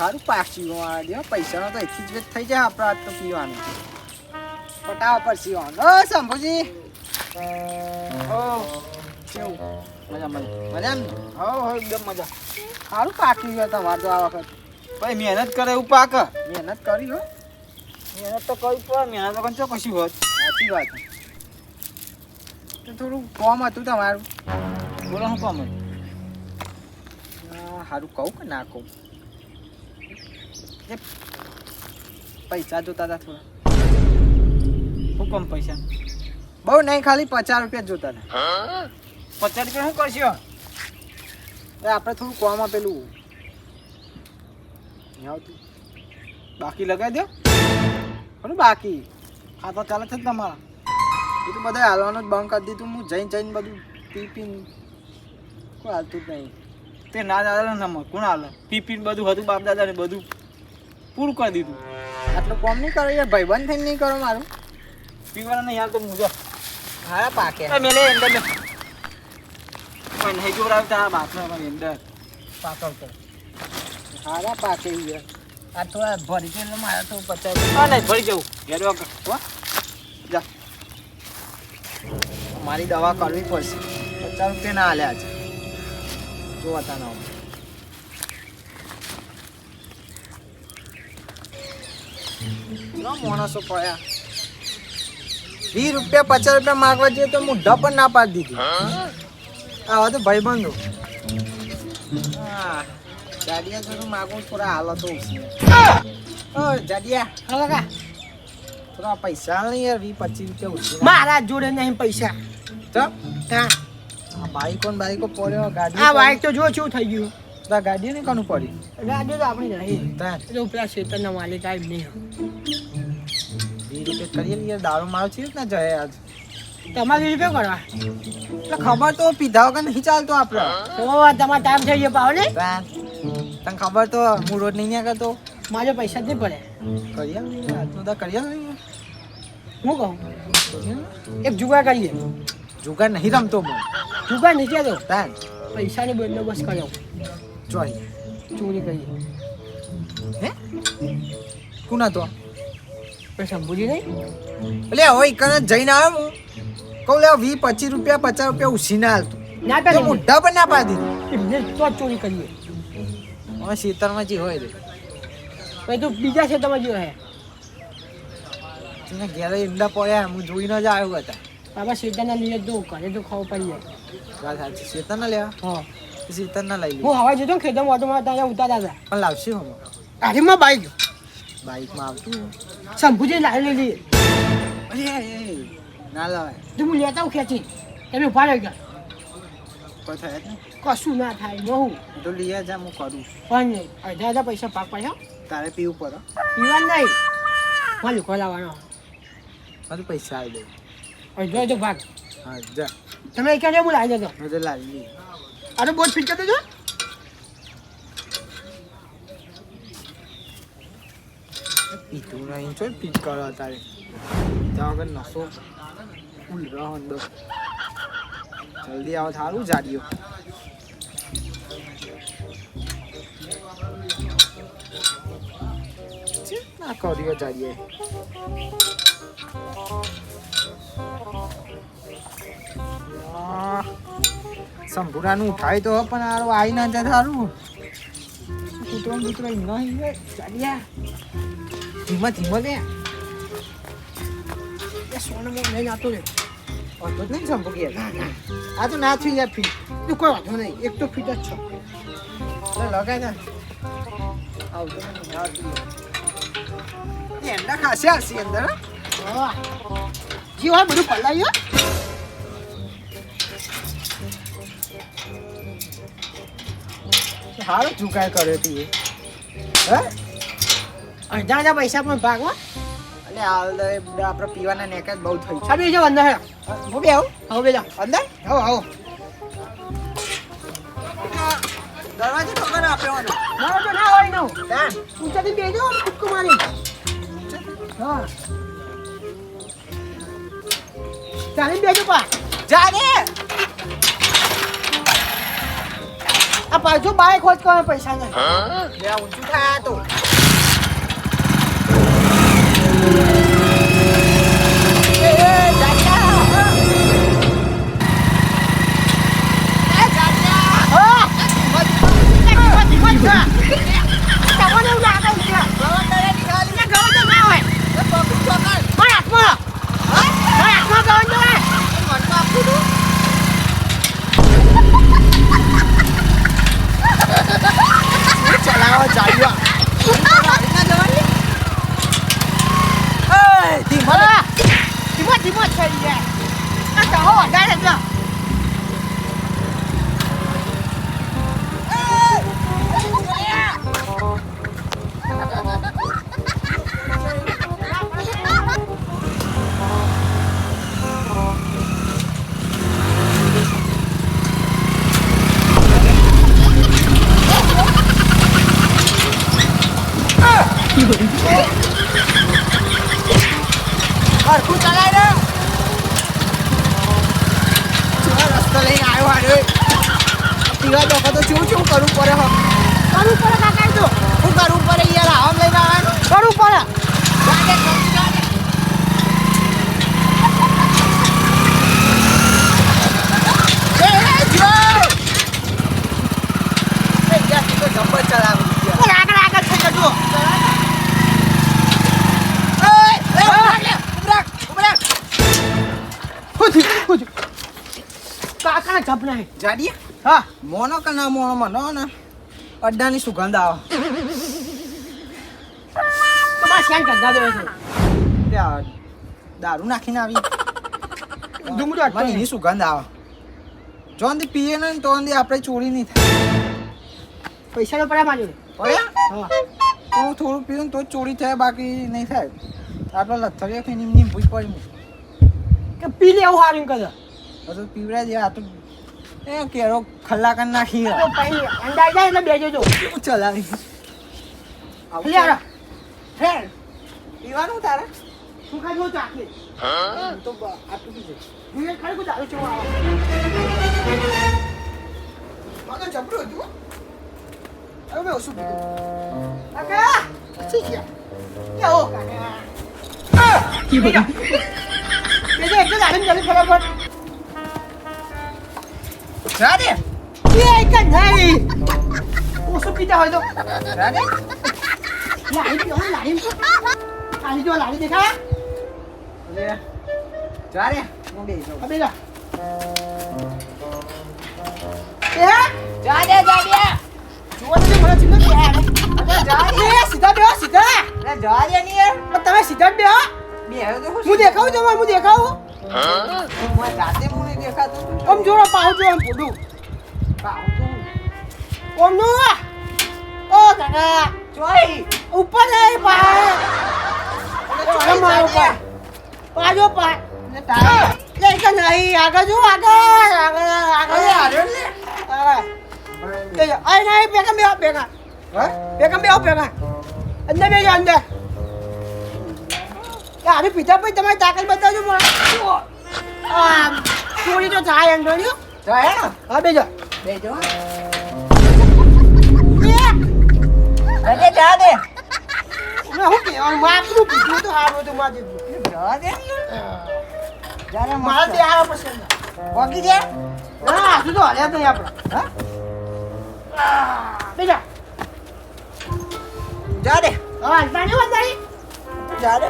સારું પાક્યું આ દે પૈસાનો તો એથી જ વેચ થઈ જાય આપણા તો પીવાનું. પટાવ પર સીવાનું ઓ, શંભુજી. ઓ, કેવું? મજા મજા. મજા ને? હો હો, એકદમ મજા. સારું પાક્યું છે તમારે તો આ વખત. ભાઈ, મહેનત કરે એવું પાક? મહેનત કરી, હો. મહેનત તો કરી પણ મહેનત વગર ચો કશું હોત. સાચી વાત તો થોડું કોમ હતું તમારું. બોલો શું કોમ હતું? સારું કહું કે ના કહું. પૈસા જોતા હતા થોડા. શું કોમ પૈસા? બહુ નહીં, ખાલી પચાસ રૂપિયા જ જોતા હતા. પચાસ રૂપિયા શું કરશો? આપણે થોડું કોમ આપેલું. આવતું. બાકી લગાવી દો. ખરું બાકી? ખાતા ચાલે છે ને તમારા. એ તો બધા હાલવાનું જ બંધ કરી દીધું. હું જઈને જઈને બધું પી પીને કોઈ હાલતું જ નહીં. તે ના દાદા ના કોણ હાલે? પી પીને બધું હતું બાપ દાદા ને બધું. પૂરું કરી દીધું. આટલું કોમ નહીં કરો યાર ભાઈબંધ થઈને નહીં કરો મારું. પીવાના યાર તો મુજો હારા પાકે. મેલે અંદર કોઈ નહીં જોરાવતા આ બાથરૂમ અમારી અંદર પાકવતો હારા પાકે યાર આ થોડા ભરી એટલે મારે તો પચાસ. હા નહીં ભરી જવું. ઘેર જા. મારી દવા કરવી પડશે. પચાસ રૂપિયા ના હાલ્યા છે. જોવાતા ના માણસો પડ્યા? વીસ રૂપિયા પચાસ રૂપિયા માગવા જઈએ તો હું પણ ના પાડી દીધી. આવા તો ભાઈબંધો. હા. જાડિયા થોડું માગું થોડા હાલતો ઓ જાડિયા. હા કાકા. થોડા પૈસા નહીં યાર વીસ પચીસ રૂપિયા ઉછી મારા જોડે નહીં પૈસા. તો હા. આ બાઈકો બાઈકો પડ્યો ગાડી આ બાઈક તો જો શું થઈ ગયું. આ ગાડી ને કોનું પડી ગાડી તો આપણી નહીં. એટલે પેલા શેતરના માલિક આવી નહીં. રૂપિયા કરીએ ને યાર દારૂ મારો છે ને જાય આજ. તમારે રૂપિયા કરવા? એટલે ખબર તો પીધા વગર નહીં ચાલતો આપણે. તમારે ટાઈમ થઈ ગયો પાવ ને? તને ખબર તો હું રોજ નહીં કરતો. મારે પૈસા જ નહીં પડે. કરીએ તો કરીએ હું કહું? એક જુગાર કરીએ. જુગાર નહીં રમતો હું. જુગાર નહીં કહેતો. તાર પૈસાની બંદોબસ્ત કર્યો. ચોરી ચોરી કરીએ. હે? કુના તો પણ સંભુજી નહીં? એટલે હવે કને જઈને આવ્યો હું. કહું લે વી પચીસ રૂપિયા પચાસ રૂપિયા ઉછીને હાલતું ના તો કરે પણ ના પાડી એમને તો ચોરી કરીએ. હવે જે હોય તો. બીજા શેતરમાં તમે હે તને ઘેરે ઈંડા પડ્યા હું જોઈને જ આવ્યો હતા. બાબા શેતાના લીધે તો ઘરે તો ખાવું પડી જાય. વાત સાચી. લેવા? હા. શેતર ના લઈ હું હવા જતો ખેતરમાં ઓટોમાં ત્યાં ઉતારતા હતા. પણ લાવશું હું આજે માં બાઈક બાઈકમાં આવતું સંભુજી લાવી લીધી અરે ના લાવાય તો હું લેતા હું ખેંચી તમે ઊભા રહી ગયા કોઈ થાય નહીં કશું ના થાય ન હું તો લઈ જા હું કરું પણ અડધા હજાર પૈસા પાક પાડ્યા તારે પીવું પડે પીવા નહીં મારે લુકો લાવવાનો મારે પૈસા આવી દે અડધો અડધો ભાગ હા જા તમે એક હું લાવી હું તો લાવી અરે બોટ ફિટ કરી દેજો પીધું નહીં છો પીક કરો અત્યારે. ત્યાં વગર નસો ફૂલ રહો અંદર. જલ્દી આવો થારું જાડીઓ ના કર્યો જાડીએ સંભુરાનું ઉઠાય તો, પણ આરો આવી ના જાય થારું કૂતરો કૂતરો નહીં જાડિયા ધીમા ધીમા લે. એ સોનું હું લઈને આવતો રે વાંધો નહીં શંભુ આ તો ના થઈ યાર ફી. તો કોઈ વાંધો નહીં. એક તો ફીટ જ છો. લગાય ને આવતો એંડા ખાસે હશે અંદર, હં? હા જી હોય બધું પલાવ્યું સારો ચુકાય કર્યો તી. હે? અડધા હજાર પૈસા પણ ભાગવા એટલે હાલ આપણે પીવાના નેક જ બહુ થઈ છે. સાબી જો અંદર હે હું બે આવું હવે બેજા અંદર? હો હો. દરવાજો તો કને આપ્યો ના તો ના હોય નો તાન ઊંચાથી બેજો કુટકો મારી. હા. ચાલી બેજો પા. જા આ પાછું બાઈક હોજ કરવા પૈસા નહીં ઊંચું થાય તો. ધીમો, ધીમો જ જા. તમને એવું લાગે છે ગવર્નરે નીકાળી. એટલે ગયો તો ના હોય એ પબ્લિક ચોકડ. મારા હાથમાં મારા હાથમાં ગયો તો હોય. મનમાં આપું છું. ચલાવો જાડિયા. ગાડીના જવાની? એ, ધીમો લે. હા. ધીમો ધીમો જ થઈ જાય આ કહો વધારે જ ના. હરખું ચલાય ને. ચેવો રસ્તો લઈને આવ્યો હારે. પીવા દેખો તો શું શું કરવું પડે હો. કરવું પડે કાકા તો હું કરવું પડે યાર આમ લઈને આવવાનું કરવું પડે જાડે સમજી જાડે. એ, એ, જો. એ, યાર, તું તો જબ્બર ચલાવી યાર. પણ આગળ આગળ થઈ જજો એ, એ, ઉભરા લે, ઉભરા, ઉભરા. ખુદ ખુદ કાકાને જાડીએ હા મોનો કે ના મોનો મને ને અડ્ડાની સુગંધ આવે? બસ શેન ધંધા દેવે છે? દારૂ નાખીને આવી. ડુંગળી અટકો મને એની સુગંધ આવે? જોનથી પીએ ને તો આપણે ચોરી નહીં થાય. પૈસા તો પડ્યા માજો પડ્યા? હા. થોડું પીવું તો જ ચોરી થાય બાકી નહીં થાય. આટલો લથડીઓ કે એમની એમ ભૂઈ પડી. કે પી લે સારું હારું કરે પછી પીવડા દે આ તો એ કેરો ખલ્લા કરી નાખી તો પછી અંદાજ જાય એટલે બેજો જો કેવું ચલાવી આવું લે આ ફ્રેન્ડ પીવાનું તારે શું ખાજો ચાખી હું તો બ- આટલું પી જઈશ જોઈએ ખરું કે દારૂ ચેવો આવે મારો જબરો હતું હવે મેં ઓછું પીધું કાકા ઠીક છે કેવો કાકા બેજો એટલે દારૂ ચાલુ ફટાફટ રાધે નહીં ઓછું પીતા હોય તો. રાધે? લાડી પીવો ને લાડી. લાડી જો લાડી દેખાય. અરે જારે હું બે જાઉં. અબે જા એ? જાડે જાડે જોવા દે મને ચિંતા કે અરે જાડે સીધા બેહો સીધા. અરે જાડે ની પણ તમે સીધા બેહો. બે હવે તો હું દેખાવું તમારે હું દેખાવું. હું જાતે દેખાતો આમ જોડો પાહુ જો આમ પોડું પાઉં તો ઓમ નો ઓ કાકા ચોઈ ઉપર નહીં પાહે ચોઈ મારો જાડે. પાજો પા ને તારે? લે કે નહીં આગળ જો આગળ આગળ આગળ. લે. આગળ તે આય નહીં ભેગા બેહો ભેગા. હા? ભેગા બેહો ભેગા. અંદર બેજો અંદર. યાર પીતા પછી તમારી તાકાત બતાવજો મને. ચોરી તો થાય જો જાય ને હા બેજો. બે જો એ. અરે જાડે મેં હું માફનું કીધું? તો હારું દીધું જા દે. જારે મારા તે આવા પસંદ પોકી જાય ના હજુ તો હલ્યા જ નહીં આપણે. હા? બેજા. જા દે. હાલતા નહીં વધારી જાડે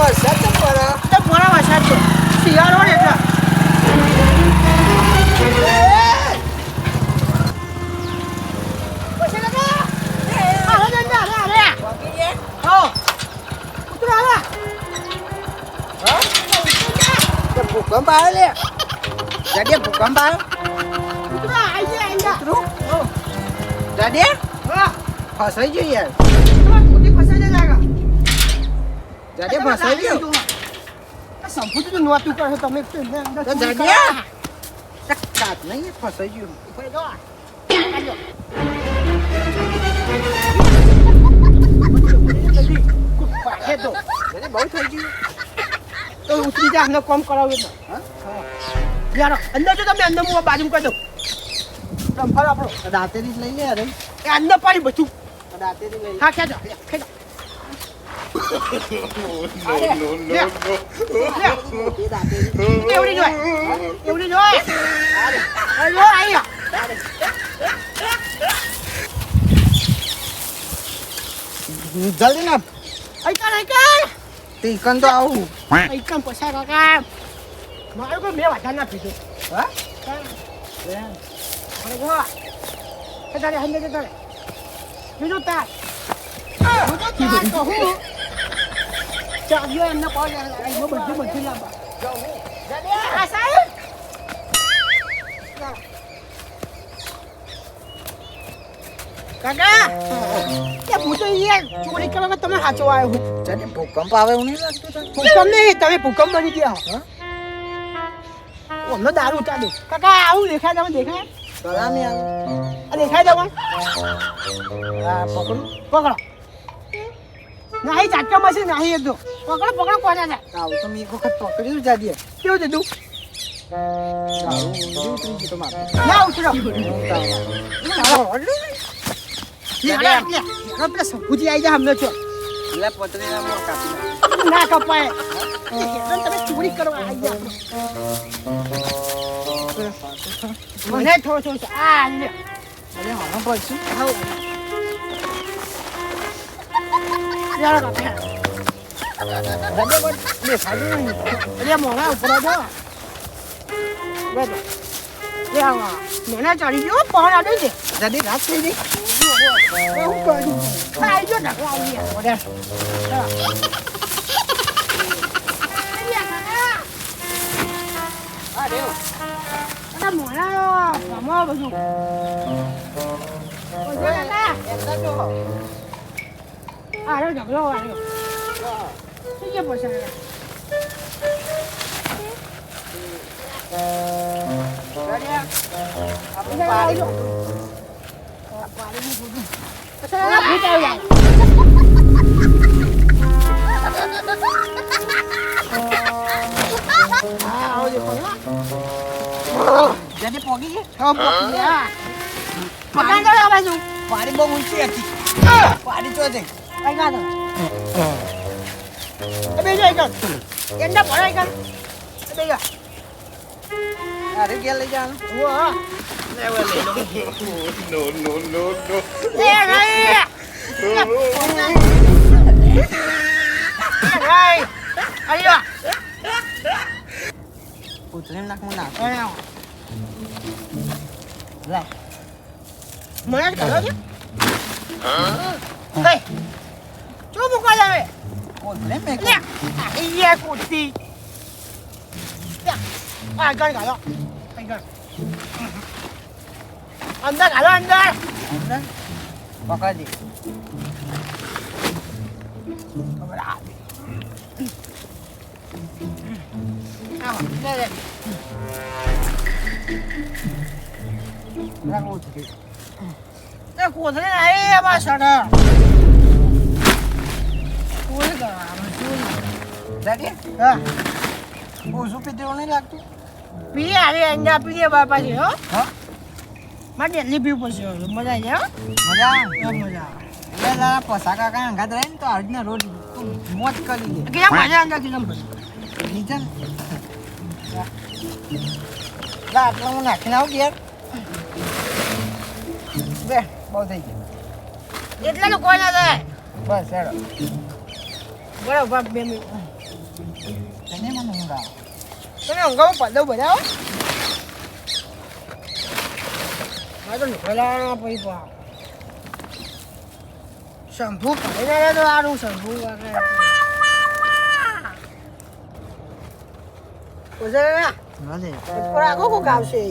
વરસાદ તો પડે તો પોણા વરસાદ છે શિયાળો ને એટલે ભૂકંપ આવે લે. જાડે ભૂકંપ આવે ઉતરો આઈ જાય ઉતરું. હા. ફસાઈ ગયું યાર તમારે મોટી ફસાઈ જાય જાગા જાડે ફસાઈ ગયું? સંપૂર્ણ તો નોતું કરે તમે તો તો જાડ્યા? કાત નહીં ફસાઈ ગયું. ઉપર. આજો. તો. બહુ થઈ ગયું. તો ઉતરી જા અમને કોમ કરાવ્યું યાર અંદર તો તમે અંદર હું બાજુ કરી દઉં આપણો. દાંતેથી જ લઈ લે અરે. અંદર પાડી બધું. દાંતેથી લઈ હા ખેંચો. લે, ખેંચો એ દાંતેથી એવડી જોય એવડી જોય અરે જો આઈ જલ્દી ના આઈકન આઈકન ટીકન તો આવું આઈકન પૈસા કાકા મારું કોઈ મેં વધારે ના પીધું હા તારે કે તારે બીજું તાર હું તો તાર કહું ચાવ્યો એમને કોલ બધું બધું લાવવા કાકા એ હું તો યાર ચોરી કરવામાં તમે સાચો આવ્યો હું ભૂકંપ આવે એવું નહીં લાગતું ભૂકંપ નહીં તમે ભૂકંપ બની ગયા હો હમણાં દારૂ કાકા આવું દેખાય તમે દેખાય સલામી આવે આ દેખાય તમે પકડો પકડો નહીં ચાટકા મશીન નહીં એ તો. પકડો પકડો કોને છે? આવ તો મેં એક વખત પકડ્યું જાડીએ કેવું દીધું ના જાય કપાય. તમે ચોરી કરવા આવી મને થોડો થોડો આ લે અરે પછી યાર કાપે દેખાતું નહીં અરે મોણા ઉપર જો બેઠો લે આવા મને ચડી ગયો પણ આડે છે જાડી રાત થઈ ગઈ આવી ગયા રમો બધું ઓજો કાકા એમના જો આરો ઢગલો આવ્યો શું કે પૈસા આપણે પાડી પૈસા ભૂત આવ્યા હા આવજો કોણ જાડી પોગી ગઈ હા પકડી ગયા પકડ દો આ બાજુ પાડી બહુ ઊંચી હતી પાડી ચો છે કઈ કા દો એ બેજો એક એંડા ભરાઈ કર એ બેજો અરે ગયા લઈ જવાનું ઓ હા No, no, no, no. એ નહીં એ નહીં અయ్యో ઉતરી નાખું નાખ અરે લે મને કરો છે કઈ ચો મુકો લાવે ઉતરે મેં લે અહીંયા કુર્તી આ ગણ ગાલો ગણ અંદર ગાલો અંદર અંદર પકડી આવો લે લે રાખ ઉતરી તે કોથળી નહીં એમાં સડ ચોરી કરવાનું દેવું ઓછું નહીં લાગતું? પી આરે અંડા પી દે બાપા છે હો. હા? મારે ડેલી પીવું પડશે મજા આવી જાય મજા? મજા એટલે તારા પસા કાકા અંગાત રહે ને તો આજના રોજ મોજ કરી કે મજા અંદર કિલો પછી નીચે આટલા હું નાખીને આવું બે બહુ થઈ ગયું. એટલે કોઈ ના થાય. બસ હેડો. બરાબર બે મિનિટ તને મને ઊંઘ તને ઊંઘાવું પડદો બધા મારે તો નીકળ્યા પછી પા શંભુ પાડી ના તો સારું શંભુ વાગે ઓઝા ભલે મને બે કોક આવશે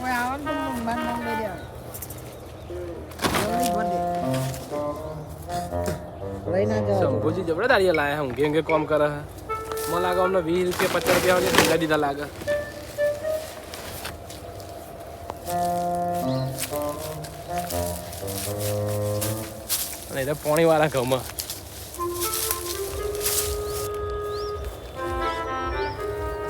ไปเอามันเป็นหนุ่มบ้านน้องเลยเดี๋ยว શંભુજી જબરા દાડી લાયા હું કેમ કે કોમ કરે હે મને લાગે અમને વીસ રૂપિયા પચાસ રૂપિયા વાળી ઢીલા દીધા લાગે અને એટલે પોણી વાળા ઘઉંમાં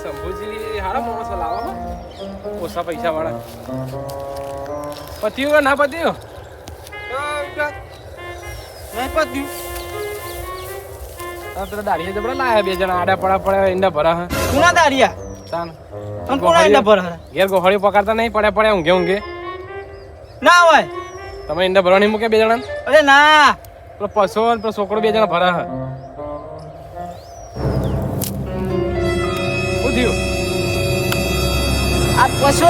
શંભુજી હારા માણસ ઓછા પૈસા વાળા. પત્યું કે ના પત્યું નહીં પત્યું આ પેલા દાઢીએ જબરા લાયા બે જણા આડા પડા પડ્યા ઈંડા ભરા હા. કુના દાડિયા? તાન. અને કોના ઈંડા ભરા ઘેર ગોહળી પકડતા નહીં પડે પડે ઊંઘે ઊંઘે. ના હોય. તમે ઈંડા ભરવા નહીં મૂકે બે જણા અરે ના. પેલો પશુ અને પેલો છોકરો બે જણા ભરા હા. આ પશુ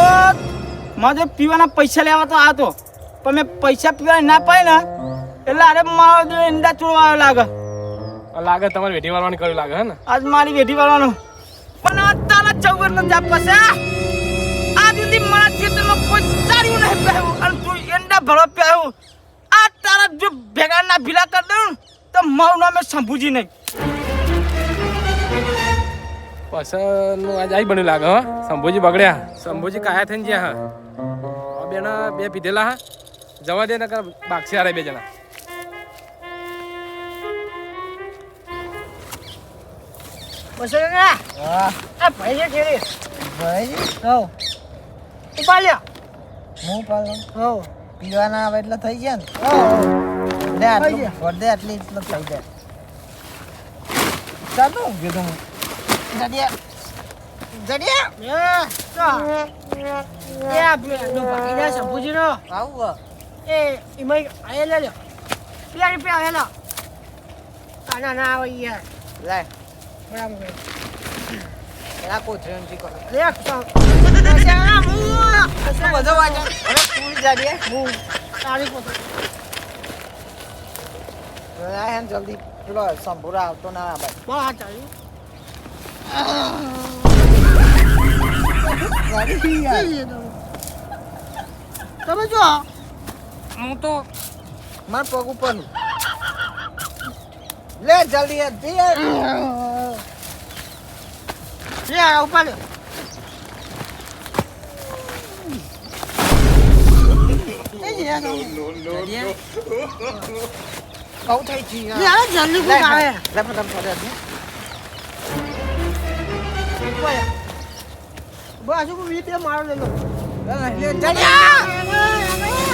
મારે પીવાના પૈસા લેવા તો આતો. પણ મેં પૈસા પીવા ના પાય ને એટલે અરે મારો ઈંડા ચોરવા લાગે. લાગે તમારે વેઠી વાળવાનું કર્યું લાગે હે ને? આજ મારી વેઠી વાળવાનું. પણ આ તારા ચૌગર ન જા પાસે આ. દીદી મારા ખેતરમાં કોઈ ચાર્યું નહીં પહેવું અને તું ઈંડા ભરો પહેવું આ તારા જો ભેગા ના ભીલા કરી દઉં તો મારું નામે શંભુજી નહીં. પસંદનું આજ આજ બન્યું લાગે હા. શંભુજી બગડ્યા. શંભુજી કાયા થઈને જ્યાં હા. બેના બે પીધેલા હા. જવા દે નકર બાક્ષી આરે બે જણા. બસો ટકા? આ ભાઈ છે ઘેરે ભાઈ? હો હો પીવાના આવે એટલે થઈ ગયા ને. હો આટલું ગયા. દે આટલી એટલે થઈ જાય ચાલો હું. જડિયા જડિયા એ આપણે નો ભાઈ ના શંભુજીનો આવું એ એમાં આયા લે. લ્યો પેલા રૂપિયા આયા લો ના આવે યાર. લે બરાબર. એના કોથળીનું ચીકો લે હું? બધો વાંચો? અરે તું જડિયા હું? તારી હેન જલ્દી પેલો સંભુરા આવતો ના ભાઈ. બહુ હાથ ચાલ્યું તમે જો હું તો મારા પગ ઉપર લે જલ્દી લે ઉપર કહું થઈ આ જલ્દી આવે ઉપર બસ હું વીતે મારો લે લો. લે જડિયા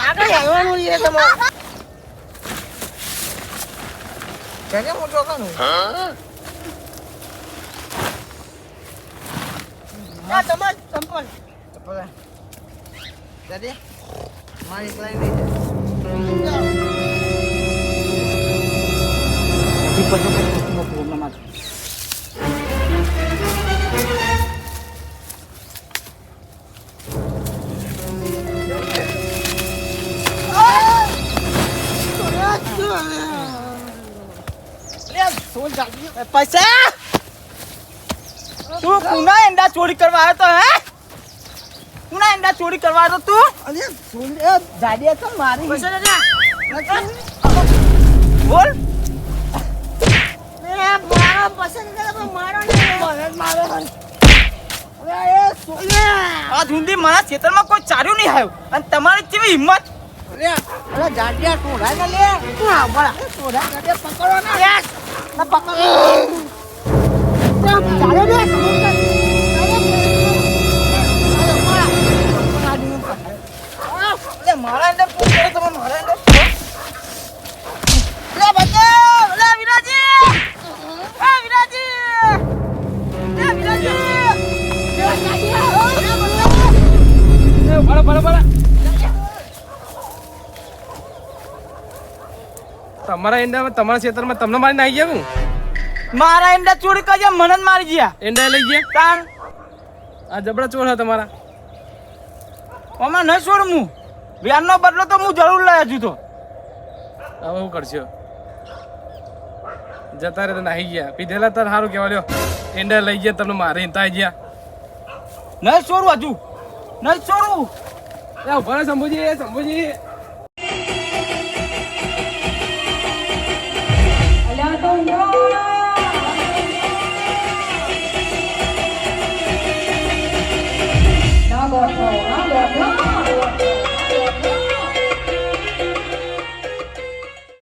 આગળ આવવાનું છે તમારે. જને મોટો જોવાનું આ તમાર ચંપલ જડિયા મારી એકલા નહીં જાય પ્રોબ્લેમ આ પૈસા? તું કુના એંડા ચોરી કરવા આવ્યો તો હે? કુના એંડા ચોરી કરવા આવ્યો તું અરે જાડિયા તો મારી બોલ. પસંદ કરે પણ મારો નહીં મારો આ ધૂંધી મારા ખેતરમાં કોઈ ચાર્યું નહીં આવ્યું. અને તમારી કેવી હિંમત? અરે જાડિયા ને લે. તું આ બળા સોડા પકડો ના. યસ ના પકડો. ચાલો ને મારા અંદર પૂછ તમે મારા અંદર? તમારા ઈંડામાં તમારા ખેતરમાં તમને મારી નાખી ગયા હું મારા એંડા ચોરી કરી મને મારી ગયા. ઈંડા લઈ ગયા? કાન આ જબડા ચોર હતા તમારા. આમાં નહીં છોડું હું વ્યાજનો બદલો તો હું જરૂર લઈ હજુ તો. હવે હું કરશો? જતા રહે તો નાહી ગયા. પીધેલા તાર સારું કહેવા લ્યો. ઈંડા લઈ ગયા તમને મારે હિંતા ગયા. નહીં છોડું હજુ. નહીં છોડું. ઊભા શંભુજી શંભુજી